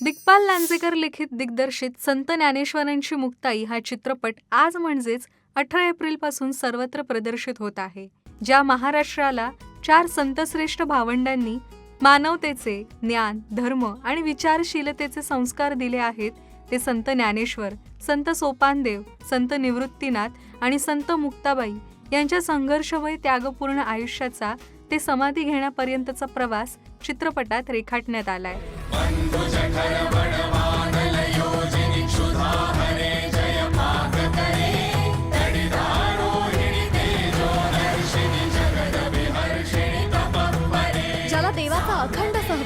दिग्पाल लांजेकर लिखित दिग्दर्शित संत ज्ञानेश्वरांची मुक्ताई हा चित्रपट आज म्हणजेच अठरा एप्रिलपासून सर्वत्र प्रदर्शित होत आहे ज्या महाराष्ट्राला चार संतश्रेष्ठ भावंडांनी मानवतेचे ज्ञान धर्म आणि विचारशीलतेचे संस्कार दिले आहेत ते संत ज्ञानेश्वर संत सोपानदेव संत निवृत्तीनाथ आणि संत मुक्ताबाई यांच्या संघर्षमय त्यागपूर्ण आयुष्याचा ते समाधी घेण्यापर्यंतचा प्रवास चित्रपटात रेखाटण्यात आलाय.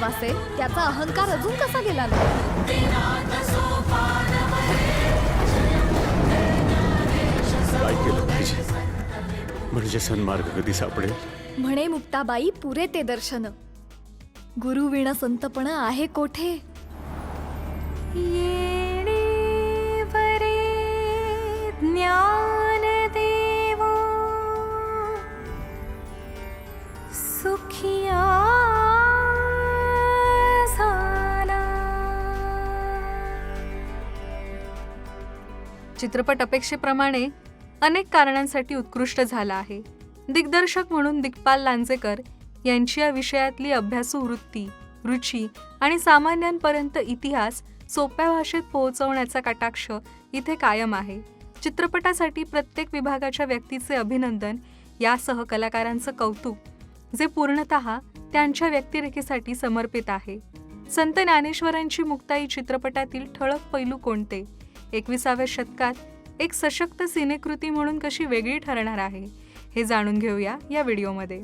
आहे त्याचा अहंकार अजून कसा गेला नाही? काय केलं पाहिजे म्हणजे सन्मार्ग कधी सापडेल? म्हणे मुक्ताबाई पुरे ते दर्शन. गुरु विण संतपण आहे कोठे? चित्रपट अपेक्षेप्रमाणे अनेक कारणांसाठी उत्कृष्ट झाला आहे. दिग्दर्शक म्हणून दिग्पाल लांजेकर यांची या विषयातली अभ्यासू वृत्ती रुची आणि सामान्यांपर्यंत इतिहास सोप्या भाषेत पोहोचवण्याचा कटाक्ष इथे कायम आहे. चित्रपटासाठी प्रत्येक विभागाच्या व्यक्तीचे अभिनंदन यासह कलाकारांचं कौतुक जे पूर्णत त्यांच्या व्यक्तिरेखेसाठी समर्पित आहे. संत ज्ञानेश्वरांची मुक्ताई चित्रपटातील ठळक पैलू कोणते? एकविसाव्या शतकात एक सशक्त सिनेकृती म्हणून कशी वेगळी ठरणार आहे हे जाणून घेऊया या व्हिडिओमध्ये.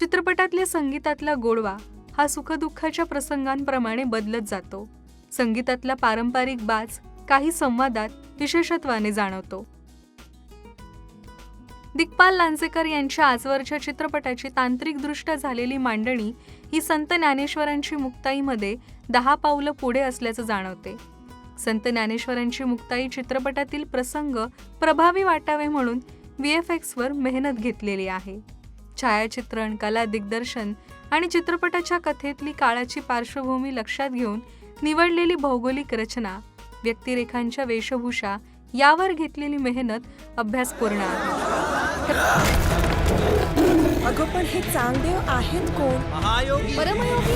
चित्रपटातल्या संगीतातला गोडवा हा सुखदुःखाच्या प्रसंगांप्रमाणे बदलत जातो. संगीतातला पारंपरिक बाज काही संवादात विशेषत्वाने जाणवतो. दिग्पाल लांजेकर यांच्या आजवरच्या चित्रपटाची तांत्रिकदृष्ट्या झालेली मांडणी ही संत ज्ञानेश्वरांची मुक्ताईमध्ये दहा पावलं पुढे असल्याचं जाणवते. संत ज्ञानेश्वरांची मुक्ताई चित्रपटातील प्रसंग प्रभावी वाटावे म्हणून व्ही एफ एक्सवर मेहनत घेतलेली आहे. छायाचित्रण कला दिग्दर्शन आणि चित्रपटाच्या कथेतली काळाची पार्श्वभूमी लक्षात घेऊन निवडलेली भौगोलिक रचना व्यक्तिरेखांच्या वेशभूषा यावर घेतलेली मेहनत अभ्यासपूर्ण आहे. अगं पण हे चांगदेव आहेत कोण? परमयोगी?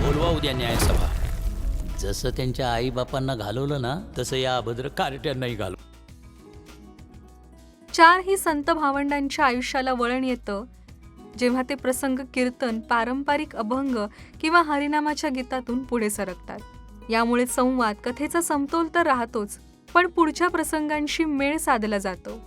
बोलवा उद्या न्यायसभा. जसं त्यांच्या आईबापांना घालवलं ना तसं या अभद्र कार्ट्यांनाही घालव. चार ही संत भावंडांच्या आयुष्याला वळण येतं. जेव्हा ते प्रसंग कीर्तन पारंपरिक अभंग किंवा हरिनामाच्या गीतातून पुढे सरकतात. यामुळे संवाद कथेचा समतोल तर राहतोच पण पुढच्या प्रसंगांशी मेळ साधला जातो.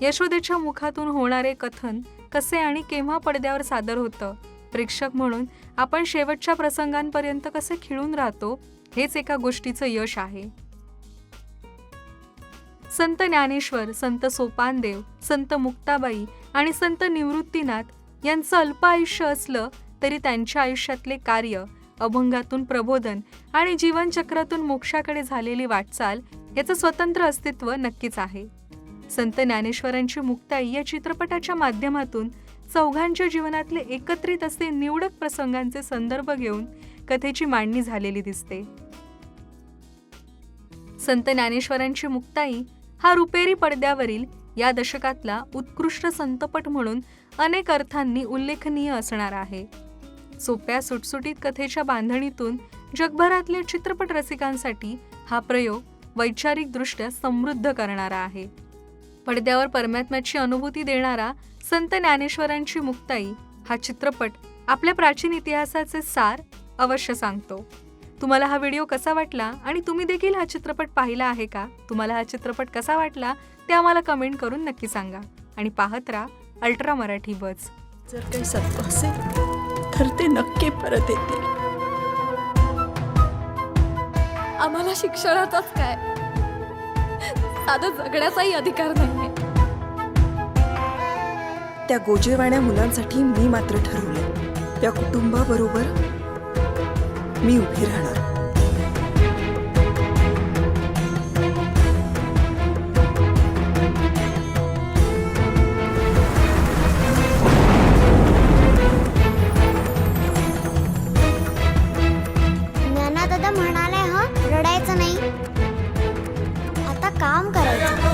यशोदेच्या मुखातून होणारे कथन कसे आणि केव्हा पडद्यावर सादर होतं प्रेक्षक म्हणून आपण शेवटच्या प्रसंगांपर्यंत कसे खिळून राहतो हेच एका गोष्टीचं यश आहे. संत ज्ञानेश्वर संत सोपानदेव संत मुक्ताबाई आणि संत निवृत्तीनाथ यांचं अल्प आयुष्य असलं तरी त्यांच्या आयुष्यातले कार्य अभंगातून प्रबोधन आणि जीवनचक्रातून मोक्षाकडे झालेली वाटचाल याचं स्वतंत्र अस्तित्व नक्कीच आहे. संत ज्ञानेश्वरांची मुक्ताई या चित्रपटाच्या माध्यमातून चौघांच्या जीवनातले एकत्रित असे निवडक प्रसंगांचे संदर्भ घेऊन कथेची मांडणी झालेली दिसते. संत ज्ञानेश्वरांची मुक्ताई हा रुपेरी पडद्यावरील या दशकातला उत्कृष्ट संतपट म्हणून अनेक अर्थांनी उल्लेखनीय असणार आहे. सोप्या सुटसुटीत कथेच्या बांधणीतून जगभरातल्या चित्रपट रसिकांसाठी हा प्रयोग वैचारिकदृष्ट्या समृद्ध करणारा आहे. पडद्यावर परमात्म्याची अनुभूती देणारा संत ज्ञानेश्वरांची मुक्ताई हा चित्रपट आपल्या प्राचीन इतिहासाचे सार अवश्य सांगतो. तुम्हाला हा व्हिडिओ कसा वाटला आणि तुम्ही देखील हा चित्रपट पाहिला आहे का? तुम्हाला हा चित्रपट कसा वाटला ते आम्हाला कमेंट करून नक्की सांगा. आणि पाहत राहा अल्ट्रा मराठी बज. जर काही सत्य असेल तर ते नक्की परत येतील. आम्हाला शिक्षणाचाच काय? साधं जगण्याचाही अधिकार नाहीये. त्या गोजेवाण्या मुलांसाठी मी मात्र ठरवले त्या कुटुंबाबरोबर मी उभी राहणार. काम करायचं.